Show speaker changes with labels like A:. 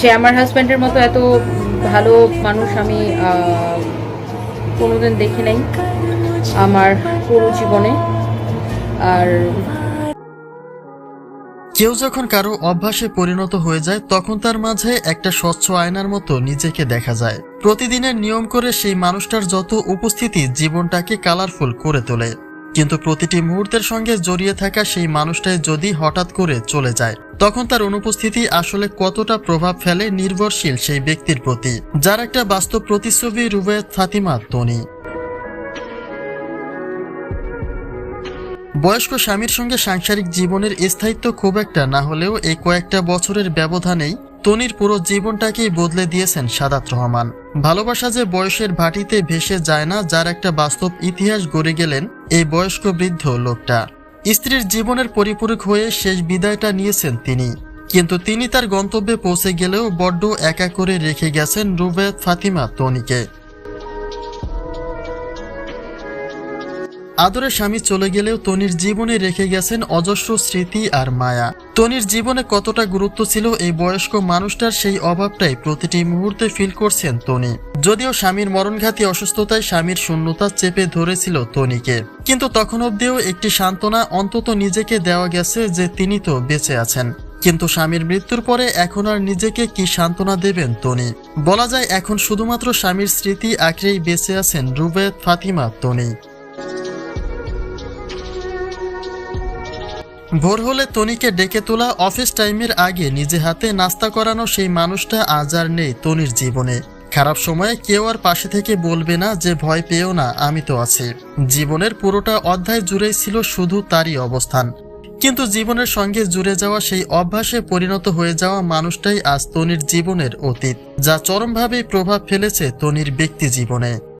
A: যে আমার হাজব্যান্ডের মতো এত ভালো মানুষ আমি কোনোদিন দেখি নাই আমার পুরো জীবনে। আর
B: কেউ যখন কারও অভ্যাসে পরিণত হয়ে যায়, তখন তার মাঝে একটা স্বচ্ছ আয়নার মতো নিজেকে দেখা যায়। প্রতিদিনের নিয়ম করে সেই মানুষটার যত উপস্থিতি, জীবনটাকে কালারফুল করে তোলে। কিন্তু প্রতিটি মুহূর্তের সঙ্গে জড়িয়ে থাকা সেই মানুষটাই যদি হঠাৎ করে চলে যায়, তখন তার অনুপস্থিতি আসলে কতটা প্রভাব ফেলে নির্ভরশীল সেই ব্যক্তির প্রতি, যার একটা বাস্তব প্রতিচ্ছবি রুবায়ত ফাতিমা তনি বয়স্ক স্বামীর সঙ্গে সাংসারিক জীবনের স্থায়িত্ব খুব একটা না হলেও এই কয়েকটা বছরের ব্যবধানেই তনির পুরো জীবনটাকেই বদলে দিয়েছেন সাদাত রহমান। ভালোবাসা যে বয়সের ভাটিতে ভেসে যায় না, যার একটা বাস্তব ইতিহাস গড়ে গেলেন এই বয়স্ক বৃদ্ধ লোকটা। স্ত্রীর জীবনের পরিপূরক হয়ে শেষ বিদায়টা নিয়েছেন তিনি। কিন্তু তিনি তার গন্তব্যে পৌঁছে গেলেও বড্ড একা করে রেখে গেছেন রুবেদ ফাতিমা তনিকে। আদরের স্বামী চলে গেলেও তনির জীবনে রেখে গেছেন অজস্র স্মৃতি আর মায়া। তনির জীবনে কতটা গুরুত্ব ছিল এই বয়স্ক মানুষটার সেই অভাবটাই প্রতিটি মুহূর্তে ফিল করছেন তনি। যদিও স্বামীর মরণঘাতী অসুস্থতায় স্বামীর শূন্যতা চেপে ধরেছিল তনিকে। কিন্তু তখন অব্দিও একটি সান্ত্বনা অন্তত নিজেকে দেওয়া গেছে যে তিনি তো বেঁচে আছেন। কিন্তু স্বামীর মৃত্যুর পরে এখন আর নিজেকে কি সান্ত্বনা দেবেন তনি? বলা যায় এখন শুধুমাত্র স্বামীর স্মৃতি আঁকড়েই বেঁচে আছেন রুবেদ ফাতিমা, তনি। ভোর হলে তনিকে ডেকে তোলা অফিস টাইমের আগে নিজে হাতে নাস্তা করানো সেই মানুষটা আজ আর নেই তনির জীবনে। খারাপ সময়ে কেউ আর পাশে থেকে বলবে না যে ভয় পেও না, আমি তো আছি। জীবনের পুরোটা অধ্যায় জুড়েই ছিল শুধু তারই অবস্থান। কিন্তু জীবনের সঙ্গে জুড়ে যাওয়া সেই অভ্যাসে পরিণত হয়ে যাওয়া মানুষটাই আজ তনির জীবনের অতীত, যা চরমভাবেই প্রভাব ফেলেছে তনির ব্যক্তি জীবনে।